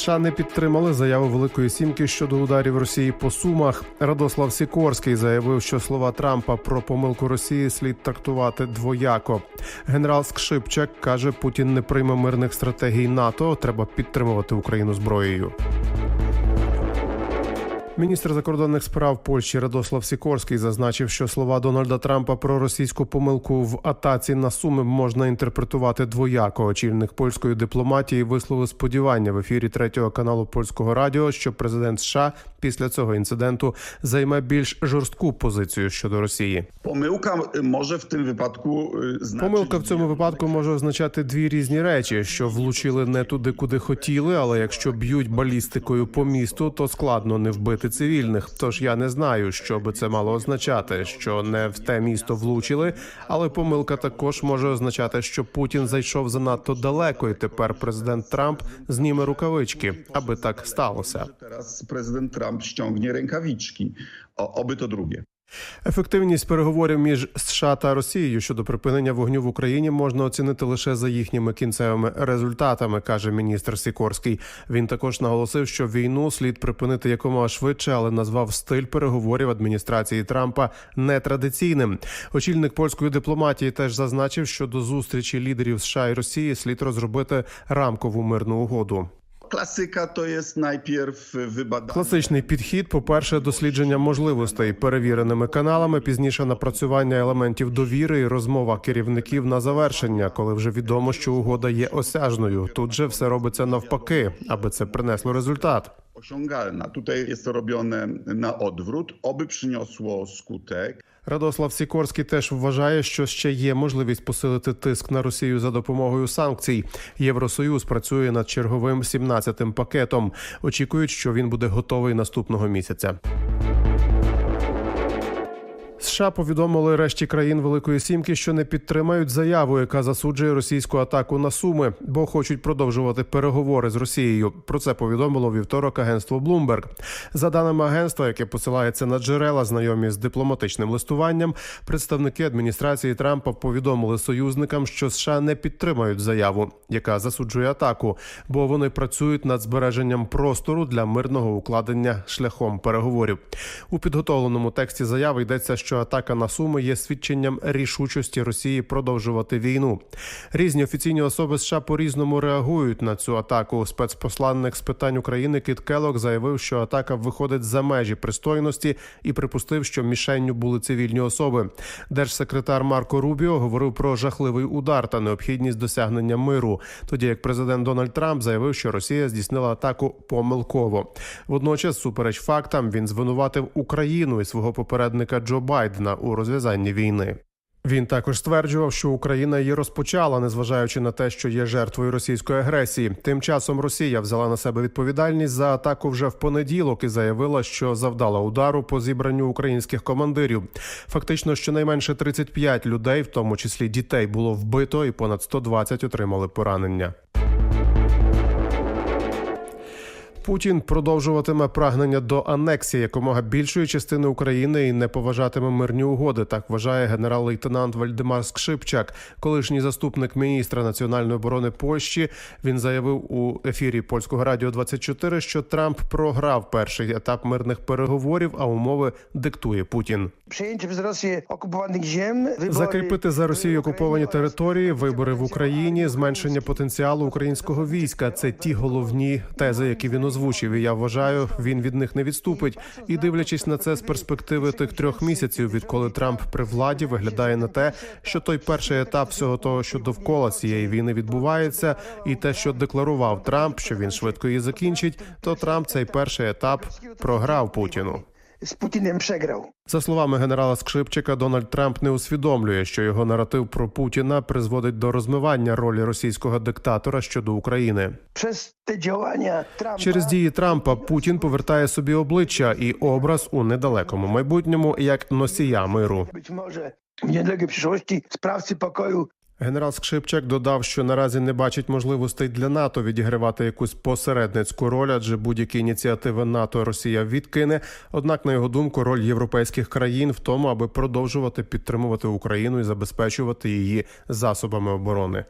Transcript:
США не підтримали заяву Великої Сімки щодо ударів Росії по сумах. Радослав Сікорський заявив, що слова Трампа про помилку Росії слід трактувати двояко. Генерал Скшипчак каже, Путін не прийме мирних стратегій НАТО. Треба підтримувати Україну зброєю. Міністр закордонних справ Польщі Радослав Сікорський зазначив, що слова Дональда Трампа про російську помилку в атаці на суми можна інтерпретувати двояко. Очільник польської дипломатії висловив сподівання в ефірі третього каналу польського радіо, що президент США після цього інциденту займе більш жорстку позицію щодо Росії. Помилка y, może w tym wypadku. Помилка в цьому випадку може означати дві різні речі: що влучили не туди, куди хотіли, але якщо б'ють балістикою по місту, то складно не вбити цивільних. Тож я не знаю, що би це мало означати, що не в те місто влучили, але помилка також може означати, що Путін зайшов занадто далеко, і тепер президент Трамп зніме рукавички, аби так сталося. Зараз президент Трамп ściągnie rękawiczki. Oby to drugie. Ефективність переговорів між США та Росією щодо припинення вогню в Україні можна оцінити лише за їхніми кінцевими результатами, каже міністр Сікорський. Він також наголосив, що війну слід припинити якомога швидше, але назвав стиль переговорів адміністрації Трампа нетрадиційним. Очільник польської дипломатії теж зазначив, що до зустрічі лідерів США і Росії слід розробити рамкову мирну угоду. Klasyka то є найперв вибадання. Класичний підхід, по-перше, дослідження можливостей перевіреними каналами, пізніше напрацювання елементів довіри і розмова керівників на завершення, коли вже відомо, що угода є осяжною. Тут же все робиться навпаки, аби це принесло результат. Osiągalna. Tutaj jest to robione na odwrót, oby przyniosło skutek. Радослав Сікорський теж вважає, що ще є можливість посилити тиск на Росію за допомогою санкцій. Євросоюз працює над черговим 17-тим пакетом. Очікують, що він буде готовий наступного місяця. США повідомили решті країн Великої Сімки, що не підтримають заяву, яка засуджує російську атаку на Суми, бо хочуть продовжувати переговори з Росією. Про це повідомило вівторок агентство Bloomberg. За даними агентства, яке посилається на джерела, знайомі з дипломатичним листуванням, представники адміністрації Трампа повідомили союзникам, що США не підтримають заяву, яка засуджує атаку, бо вони працюють над збереженням простору для мирного укладення шляхом переговорів. У підготовленому тексті заяви йдеться, що атака на Суми є свідченням рішучості Росії продовжувати війну. Різні офіційні особи США по-різному реагують на цю атаку. Спецпосланник з питань України Кіт Келлог заявив, що атака виходить за межі пристойності і припустив, що мішенню були цивільні особи. Держсекретар Марко Рубіо говорив про жахливий удар та необхідність досягнення миру. Тоді як президент Дональд Трамп заявив, що Росія здійснила атаку помилково. Водночас, супереч фактам, він звинуватив Україну і свого попередника Джо Байдена у розв'язанні війни. Він також стверджував, що Україна її розпочала, незважаючи на те, що є жертвою російської агресії. Тим часом Росія взяла на себе відповідальність за атаку вже в понеділок і заявила, що завдала удару по зібранню українських командирів. Фактично, щонайменше 35 людей, в тому числі дітей, було вбито, і понад 120 отримали поранення. Путін продовжуватиме прагнення до анексії якомога більшої частини України і не поважатиме мирні угоди. Так вважає генерал-лейтенант Вальдемар Скшипчак, колишній заступник міністра національної оборони Польщі. Він заявив у ефірі польського радіо 24, що Трамп програв перший етап мирних переговорів, а умови диктує Путін. Przez Rosję okupowanych ziem, Закріпити за Росією окуповані території, вибори в Україні, зменшення потенціалу українського війська. Це ті головні тези, які він озвучив. І я вважаю, він від них не відступить. І дивлячись на це з перспективи тих трьох місяців, відколи Трамп при владі виглядає на те, що той перший етап всього того, що довкола цієї війни відбувається, і те, що декларував Трамп, що він швидко її закінчить, то Трамп цей перший етап програв Путіну. Z Putinem przegrał. За словами генерала Скшипчика, Дональд Трамп не усвідомлює, що його наратив про Путіна призводить до розмивання ролі російського диктатора щодо України. Przez te działania Trumpa Через дії Трампа Путін повертає собі обличчя і образ у недалекому майбутньому як носія миру. może w niedalekiej przyszłości sprawcy pokoju Генерал Скшипчак додав, що наразі не бачить можливостей для НАТО відігравати якусь посередницьку роль, адже будь-які ініціативи НАТО Росія відкине. Однак, на його думку, роль європейських країн в тому, аби продовжувати підтримувати Україну і забезпечувати її засобами оборони.